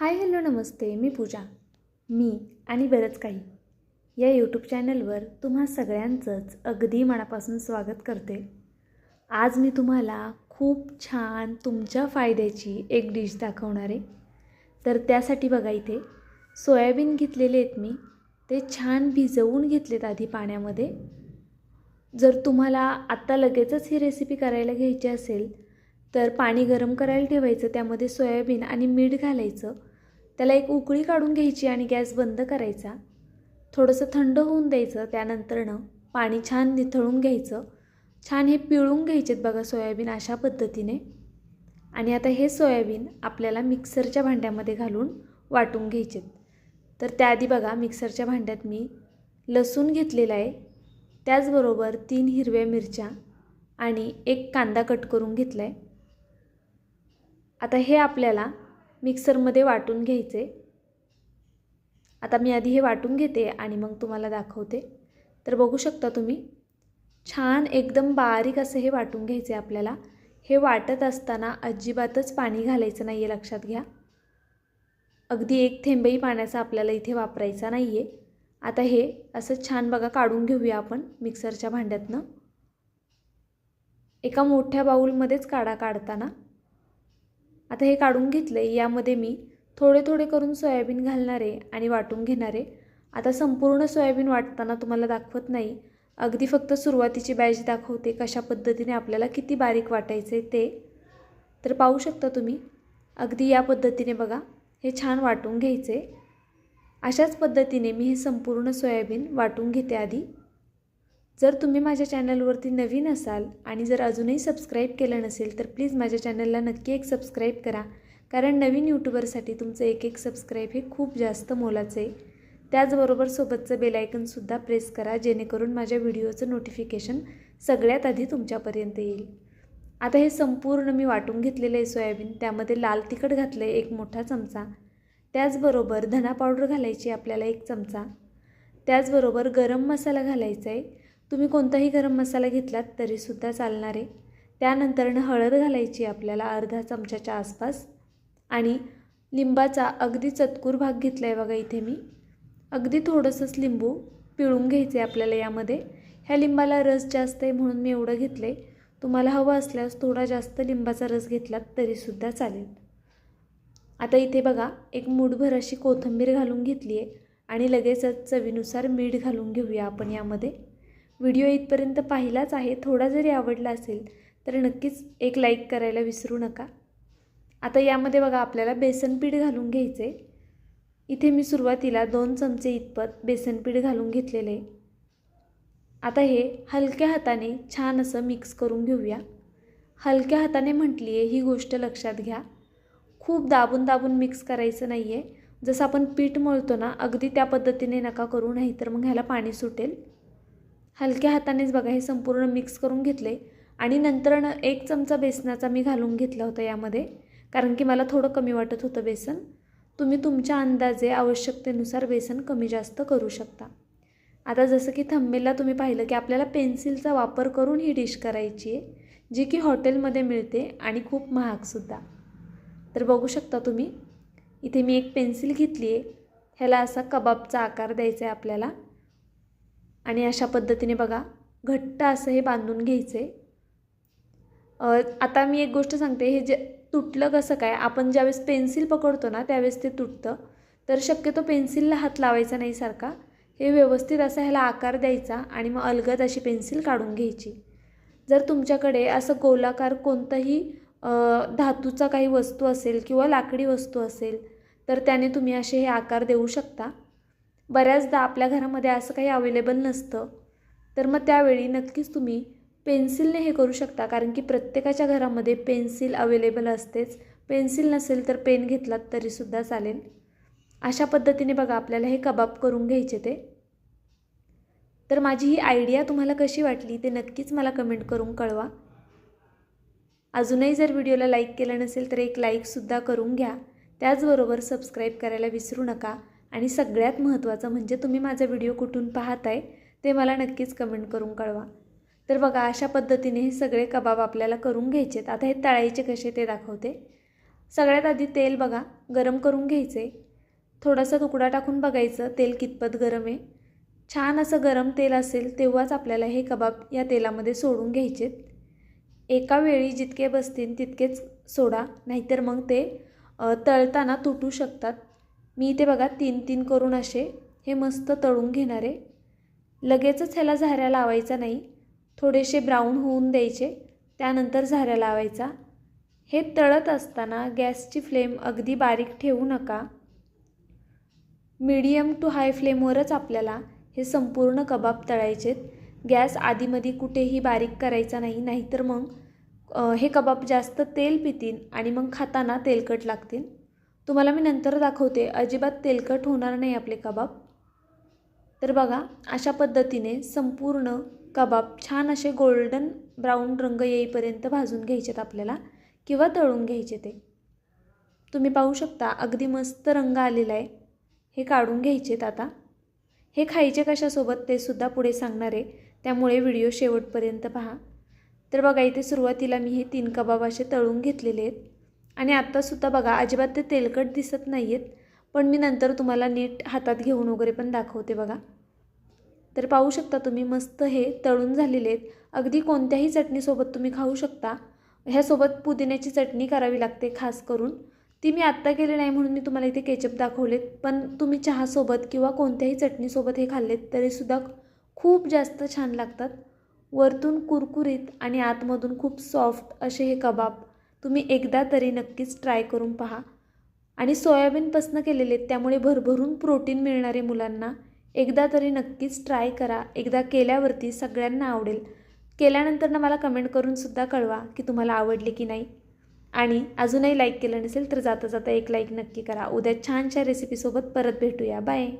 Hi hello नमस्ते मी पूजा. मी आणि बरंच काही. या यूट्यूब चॅनलवर तुम्हा सगळ्यांचंच अगदी मनापासून स्वागत करते. आज मी तुम्हाला खूप छान तुमच्या फायद्याची एक डिश दाखवणार आहे. तर त्यासाठी बघा इथे सोयाबीन घेतलेले आहेत मी. ते छान भिजवून घेतलेत आधी पाण्यामध्ये. जर तुम्हाला आत्ता लगेचच ही रेसिपी करायला घ्यायची असेल तर पाणी गरम करायला ठेवायचं त्यामध्ये सोयाबीन आणि मीठ घालायचं. त्याला एक उकळी काढून घ्यायची आणि गॅस बंद करायचा. थोडंसं थंड होऊन द्यायचं त्यानंतरनं पाणी छान निथळून घ्यायचं. छान हे पिळून घ्यायचेत बघा सोयाबीन अशा पद्धतीने. आणि आता हे सोयाबीन आपल्याला मिक्सरच्या भांड्यामध्ये घालून वाटून घ्यायचेत. तर त्याआधी बघा मिक्सरच्या भांड्यात मी लसूण घेतलेला आहे. त्याचबरोबर तीन हिरव्या मिरच्या आणि एक कांदा कट करून घेतला आहे आता हे आपल्याला मिक्सरमध्ये वाटून घ्यायचे. आता मी आधी हे वाटून घेते आणि मग तुम्हाला दाखवते. तर बघू शकता तुम्ही छान एकदम बारीक असं हे वाटून घ्यायचे आपल्याला. हे वाटत असताना अजिबातच पाणी घालायचं नाही आहे लक्षात घ्या. अगदी एक थेंबही पाण्याचा आपल्याला इथे वापरायचा नाही आहे आता हे असं छान बघा काढून घेऊया आपण मिक्सरच्या भांड्यातनं. एका मोठ्या बाऊलमध्येच काढा काढताना. आता हे काढून घेतलं आहे यामध्ये मी थोडे थोडे करून सोयाबीन घालणार आहे आणि वाटून घेणार. आहे आता संपूर्ण सोयाबीन वाटताना तुम्हाला दाखवत नाही. अगदी फक्त सुरुवातीची बॅच दाखवते कशा पद्धतीने आपल्याला किती बारीक वाटायचे ते. तर पाहू शकता तुम्ही. अगदी या पद्धतीने बघा. हे छान वाटून घ्यायचे. अशाच पद्धतीने मी हे संपूर्ण सोयाबीन वाटून घेते आधी. जर तुम्ही माझ्या चॅनलवरती नवीन असाल आणि जर अजूनही सबस्क्राईब केलं नसेल तर प्लीज माझ्या चॅनलला नक्की एक सबस्क्राईब करा. कारण नवीन यूट्यूबरसाठी तुमचं एक एक सबस्क्राईब हे खूप जास्त मोलाचं आहे. त्याचबरोबर सोबतचं बेलायकनसुद्धा प्रेस करा जेणेकरून माझ्या व्हिडिओचं नोटिफिकेशन सगळ्यात आधी तुमच्यापर्यंत येईल. आता हे संपूर्ण मी वाटून घेतलेलं आहे सोयाबीन. त्यामध्ये लाल तिखट घातलं आहे एक मोठा चमचा. त्याचबरोबर धना पावडर घालायची आपल्याला एक चमचा. त्याचबरोबर गरम मसाला घालायचा आहे तुम्ही कोणताही गरम मसाला घेतलात तरीसुद्धा चालणार आहे. त्यानंतरनं हळद घालायची आपल्याला अर्धा चमच्याच्या आसपास. आणि लिंबाचा अगदी चतकूर भाग घेतला आहे बघा इथे मी. अगदी थोडंसंच लिंबू पिळून घ्यायचं आहे आपल्याला यामध्ये. ह्या लिंबाला रस जास्त आहे म्हणून मी एवढं घेतलं आहे तुम्हाला हवं असल्यास थोडा जास्त लिंबाचा रस घेतलात तरीसुद्धा चालेल. आता इथे बघा एक मूठभर अशी कोथिंबीर घालून घेतली आहे आणि लगेचच चवीनुसार मीठ घालून घेऊया आपण यामध्ये. व्हिडिओ इथपर्यंत पाहिलाच आहे थोडा जरी आवडला असेल तर नक्कीच एक लाईक करायला विसरू नका. आता यामध्ये बघा आपल्याला बेसनपीठ घालून घ्यायचे इथे मी सुरुवातीला दोन चमचे इतपत बेसनपीठ घालून घेतलेले. आहे आता हे हलक्या हाताने छान असं मिक्स करून घेऊया. हलक्या हाताने म्हटली आहे ही गोष्ट लक्षात घ्या. खूप दाबून दाबून मिक्स करायचं नाही आहे जसं आपण पीठ मळतो ना अगदी त्या पद्धतीने नका करू नाही तर मग ह्याला पाणी सुटेल. हलक्या हातानेच बघा हे संपूर्ण मिक्स करून घेतले आणि नंतरनं एक चमचा बेसनाचा मी घालून घेतला होता यामध्ये कारण की मला थोडं कमी वाटत होतं बेसन. तुम्ही तुमच्या अंदाजे आवश्यकतेनुसार बेसन कमी जास्त करू शकता. आता जसं की थंबेला तुम्ही पाहिलं की आपल्याला पेन्सिलचा वापर करून ही डिश करायची आहे जी की हॉटेलमध्ये मिळते आणि खूप महागसुद्धा तर बघू शकता तुम्ही इथे मी एक पेन्सिल घेतली आहे ह्याला असा कबाबचा आकार द्यायचा आहे आपल्याला. आणि अशा पद्धतीने बघा घट्ट असं हे बांधून घ्यायचं आहे आता मी एक गोष्ट सांगते हे जे तुटलं कसं काय आपण ज्यावेळेस पेन्सिल पकडतो ना त्यावेळेस ते तुटतं. तर शक्यतो पेन्सिलला हात लावायचा नाही सारखा. हे व्यवस्थित असा ह्याला आकार द्यायचा आणि मग अलगद अशी पेन्सिल काढून घ्यायची. जर तुमच्याकडे असं गोलाकार कोणतंही धातूचा काही वस्तू असेल किंवा लाकडी वस्तू असेल तर त्याने तुम्ही असे हे आकार देऊ शकता. बऱ्याचदा आपल्या घरामध्ये असं काही अवेलेबल नसतं. तर मग त्यावेळी नक्कीच तुम्ही पेन्सिलने हे करू शकता. कारण की प्रत्येकाच्या घरामध्ये पेन्सिल अवेलेबल असतेच. पेन्सिल नसेल तर पेन घेतलात तरीसुद्धा चालेल. अशा पद्धतीने बघा आपल्याला हे कबाब करून घ्यायचे ते. तर माझी ही आयडिया तुम्हाला कशी वाटली ते नक्कीच मला कमेंट करून कळवा. अजूनही जर व्हिडिओला लाईक केलं नसेल तर एक लाईकसुद्धा करून घ्या. त्याचबरोबर सबस्क्राईब करायला विसरू नका. आणि सगळ्यात महत्त्वाचं म्हणजे तुम्ही माझा व्हिडिओ कुठून पाहताय ते मला नक्कीच कमेंट करून कळवा. तर बघा अशा पद्धतीने हे सगळे कबाब आपल्याला करून घ्यायचेत. आता हे तळायचे कसे ते दाखवते. सगळ्यात आधी तेल बघा गरम करून घ्यायचे. थोडासा तुकडा टाकून बघायचं तेल कितपत गरम आहे. छान असं गरम तेल असेल तेव्हाच आपल्याला हे कबाब या तेलामध्ये सोडून घ्यायचेत. एका वेळी जितके बसतील तितकेच सोडा नाहीतर मग ते तळताना तुटू शकतात. मी इथे बघा तीन तीन करून असे हे मस्त तळून घेणार आहे. लगेचच ह्याला झाऱ्या लावायचा नाही. थोडेसे ब्राऊन होऊन द्यायचे त्यानंतर झाऱ्या लावायचा. हे तळत असताना गॅसची फ्लेम अगदी बारीक ठेवू नका. मीडियम टू हाय फ्लेमवरच आपल्याला हे संपूर्ण कबाब तळायचेत. गॅस आधीमध्ये कुठेही बारीक करायचा नाही नाहीतर मग हे कबाब जास्त तेल पितील आणि मग खाताना तेलकट लागतील तुम्हाला मी नंतर दाखवते. अजिबात तेलकट होणार नाही आपले कबाब. तर बघा अशा पद्धतीने संपूर्ण कबाब छान असे गोल्डन ब्राऊन रंग येईपर्यंत भाजून घ्यायचेत आपल्याला किंवा तळून घ्यायचे ते. तुम्ही पाहू शकता अगदी मस्त रंग आलेला आहे. हे काढून घ्यायचेत आता. हे खायचे कशासोबत ते सुद्धा पुढे सांगणार आहे. त्यामुळे व्हिडिओ शेवटपर्यंत पहा. तर बघा इथे सुरुवातीला मी हे तीन कबाब असे तळून घेतलेले आहेत. आणि आत्तासुद्धा बघा अजिबात ते तेलकट दिसत नाही आहेत पण मी नंतर तुम्हाला नीट हातात घेऊन वगैरे पण दाखवते बघा. तर पाहू शकता तुम्ही मस्त हे तळून झालेले आहेत. अगदी कोणत्याही चटणीसोबत तुम्ही खाऊ शकता. ह्यासोबत पुदिन्याची चटणी करावी लागते खास करून. ती मी आत्ता केली नाही म्हणून मी तुम्हाला इथे केचप दाखवलेत पण तुम्ही चहासोबत किंवा कोणत्याही चटणीसोबत हे खाल्लेत तरीसुद्धा खूप जास्त छान लागतात. वरतून कुरकुरीत आणि आतमधून खूप सॉफ्ट असे हे कबाब तुम्ही एकदा तरी नक्कीच ट्राय करून पहा. आणि सोयाबीनपासनं केलेले आहेत त्यामुळे भरभरून प्रोटीन मिळणारे मुलांना एकदा तरी नक्कीच ट्राय करा. एकदा केल्यावरती सगळ्यांना आवडेल. केल्यानंतर ना मला कमेंट करूनसुद्धा कळवा की तुम्हाला आवडले की नाही. आणि अजूनही लाईक केलं नसेल तर जाता जाता एक लाईक नक्की करा. उद्या छानशा रेसिपीसोबत परत भेटूया. बाय!